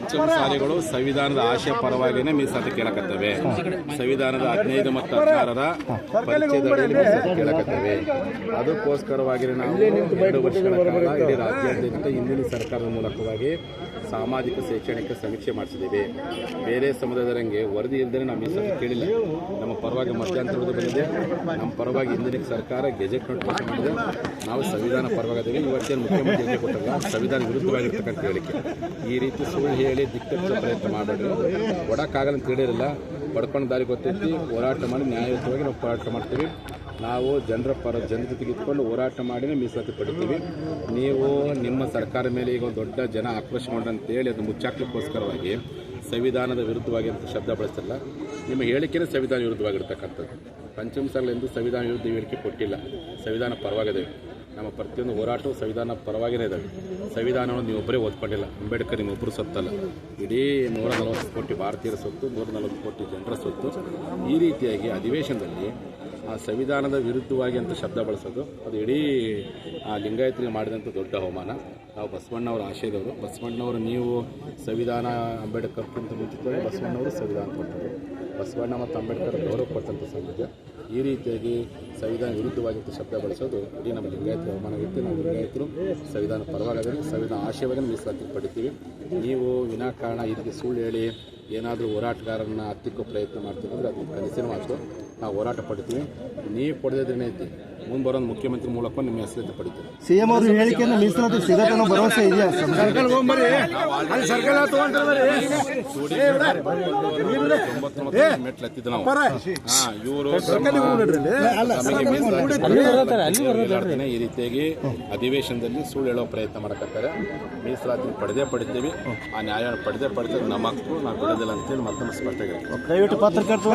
ಪಂಚಮಸಾಲಿಗಳು ಸಂವಿಧಾನದ ಆಶಯ ಪರವಾಗಿನೇ ಮೀಸಲಾತಿ ಕೇಳಕತ್ತವೆ. ಸಂವಿಧಾನದ ಹದಿನೈದು ಮತ್ತು ಹದಿನಾರರ ಪರಿಚಯದಲ್ಲಿ ಕೇಳಕತ್ತವೆ. ಅದಕ್ಕೋಸ್ಕರವಾಗಿ ನಾವು ಎರಡು ವರ್ಷಗಳ ಕಾಲ ಇಡೀ ರಾಜ್ಯಾದ್ಯಂತ ಹಿಂದಿನ ಸರ್ಕಾರದ ಮೂಲಕವಾಗಿ ಸಾಮಾಜಿಕ ಶೈಕ್ಷಣಿಕ ಸಮೀಕ್ಷೆ ಮಾಡಿಸಿದ್ದೇವೆ. ಬೇರೆ ಸಮುದಾಯದರಂಗೆ ವರದಿ ಇಲ್ಲದೆ ನಾವು ಮೀಸಲಾತಿ ಕೇಳಿಲ್ಲ. ನಮ್ಮ ಪರವಾಗಿ ಮಧ್ಯಂತರ ಬಂದಿದೆ. ನಮ್ಮ ಪರವಾಗಿ ಹಿಂದಿನ ಸರ್ಕಾರ ಗೆಜೆಟ್ ನೋಟಿಫಿಕೇಶನ್ ಮಾಡಿದೆ. ನಾವು ಸಂವಿಧಾನ ಪರವಾಗಿದ್ದೇವೆ. ಇವತ್ತೇನು ಮುಖ್ಯಮಂತ್ರಿ ಕೊಟ್ಟಾಗ ಸಂವಿಧಾನ ವಿರುದ್ಧವಾಗಿರ್ತಕ್ಕಂಥ ಹೇಳಿಕೆ. ಈ ರೀತಿ ಸುಳ್ಳು ಹೇಳಿ ದಿಕ್ಕಚ್ಚ ಪ್ರಯತ್ನ ಮಾಡಬೇಡಿ ಕೊಡೋಕ್ಕಾಗಲ್ಲ ಅಂತ ಹೇಳಿರಲ್ಲ ಪಡ್ಕೊಂಡು ದಾರಿ ಗೊತ್ತೈತಿ. ಹೋರಾಟ ಮಾಡಿ ನ್ಯಾಯಯುತವಾಗಿ ನಾವು ಹೋರಾಟ ಮಾಡ್ತೀವಿ. ನಾವು ಜನರ ಪರ ಜನರ ಜೊತೆಗೆ ಇಟ್ಕೊಂಡು ಹೋರಾಟ ಮಾಡಿನೇ ಮೀಸಲಾತಿ ಪಡಿತೀವಿ. ನೀವು ನಿಮ್ಮ ಸರ್ಕಾರ ಮೇಲೆ ಈಗ ಒಂದು ದೊಡ್ಡ ಜನ ಆಕ್ರೋಶ ಅಂತೇಳಿ ಅದು ಮುಚ್ಚಾಕ್ಲಿಕ್ಕೋಸ್ಕರವಾಗಿ ಸಂವಿಧಾನದ ವಿರುದ್ಧವಾಗಿ ಅಂತ ಶಬ್ದ ಬಳಸಲ್ಲ ನಿಮ್ಮ ಹೇಳಿಕೆನೇ ಸಂವಿಧಾನ ವಿರುದ್ಧವಾಗಿರ್ತಕ್ಕಂಥದ್ದು. ಪಂಚಮ ಎಂದು ಸಂವಿಧಾನ ವಿರುದ್ಧ ಹೇಳಿಕೆ ಕೊಟ್ಟಿಲ್ಲ. ಸಂವಿಧಾನ ಪರವಾಗಿದ್ದೇವೆ ನಮ್ಮ ಪ್ರತಿಯೊಂದು ಹೋರಾಟವು ಸಂವಿಧಾನ ಪರವಾಗಿನೇ ಇದ್ದಾವೆ ಸಂವಿಧಾನವನ್ನು ನೀವು ಒಬ್ಬರೇ ಓದ್ಕೊಂಡಿಲ್ಲ. ಅಂಬೇಡ್ಕರ್ ನಿಮ್ಮೊಬ್ಬರು ಸತ್ತಲ್ಲ. ಇಡೀ ನೂರ ನಲವತ್ತು ಕೋಟಿ ಭಾರತೀಯರ ಸೊತ್ತು, ನೂರ ನಲವತ್ತು ಕೋಟಿ ಜನರ ಸೊತ್ತು ಈ ರೀತಿಯಾಗಿ ಅಧಿವೇಶನದಲ್ಲಿ ಆ ಸಂವಿಧಾನದ ವಿರುದ್ಧವಾಗಿ ಅಂತ ಶಬ್ದ ಬಳಸೋದು, ಅದು ಇಡೀ ಆ ಲಿಂಗಾಯತರಿಗೆ ಮಾಡಿದಂಥ ದೊಡ್ಡ ಅವಮಾನ. ನಾವು ಬಸವಣ್ಣವರ ಆಶಯದವರು. ಬಸವಣ್ಣವರು ನೀವು ಸಂವಿಧಾನ ಅಂಬೇಡ್ಕರ್ ಅಂಬೇಡ್ಕರ್ಗಿಂತ ಮುಂಚಿತವಾಗಿ ಬಸವಣ್ಣವರು ಸಂವಿಧಾನ ಕೊಟ್ಟರು ಬಸವಣ್ಣ ಮತ್ತು ಅಂಬೇಡ್ಕರ್ ಗೌರವ ಕೊಟ್ಟಂಥ ಸಮಾಜ ಈ ರೀತಿಯಾಗಿ ಸಂವಿಧಾನ ವಿರುದ್ಧವಾಗಿತ್ತು ಶಬ್ದ ಬಳಸೋದು ಇಡೀ ನಮ್ಮ ಲಿಂಗಾಯತರ ಅವಮಾನವಿತ್ತು ನಾವು ಲಿಂಗಾಯತರು ಸಂವಿಧಾನ ಪರವಾಗದೆ ಸಂವಿಧಾನ ಆಶಯವಾಗಿ ಮೀಸಲಾತಿ ಪಡಿತೀವಿ. ನೀವು ವಿನಾಕಾರಣ ಇದಕ್ಕೆ ಸುಳ್ಳು ಹೇಳಿ, ಏನಾದರೂ ಹೋರಾಟಗಾರರನ್ನ ಹತ್ತಿಕ್ಕೋ ಪ್ರಯತ್ನ ಮಾಡ್ತೀವಿ ಅಂದರೆ ಅದು ಕನಸಿನ ಮಾತು ನಾವು ಹೋರಾಟ ಪಡಿತೀವಿ. ನೀವು ಪಡೆದಿದ್ದೇನೆ ಐತಿ ಮುಂದೆ ಮುಖ್ಯಮಂತ್ರಿ ಮೂಲಕ ನಿಮ್ಮ ಹೆಸರು ಪಡಿತೀವಿ ಸಿಎಂ ಅವರು ಹೇಳಿಕೆಯನ್ನು ಮೀಸಲಾತಿ ಸಿಗತ್ತೆ ಅನ್ನೋ ಭರವಸೆ ಇದೆಯಾ ಸರ್ಕಾರ ಹತ್ತಿದ್ದು ನಾವು ಹಾ ಇವರು ಈ ರೀತಿಯಾಗಿ ಅಧಿವೇಶನದಲ್ಲಿ ಸುಳ್ಳು ಹೇಳೋ ಪ್ರಯತ್ನ ಮಾಡಕತ್ತಾರೆ ಮೀಸಲಾತಿ ಪಡೆದೇ ಪಡಿತೀವಿ ಆ ನ್ಯಾಯ ಪಡೆದೇ ಪಡಿತೀವಿ ನಮ್ಮ ಹಕ್ಕು ನಾವು ಬಿಡೋದಿಲ್ಲ ಅಂತೇಳಿ ಮತ್ತೊಮ್ಮೆ ಸ್ಪಷ್ಟ ಪ್ರೈವೇಟ್ ದಯವಿಟ್ಟು ಪತ್ರಕರ್ತರು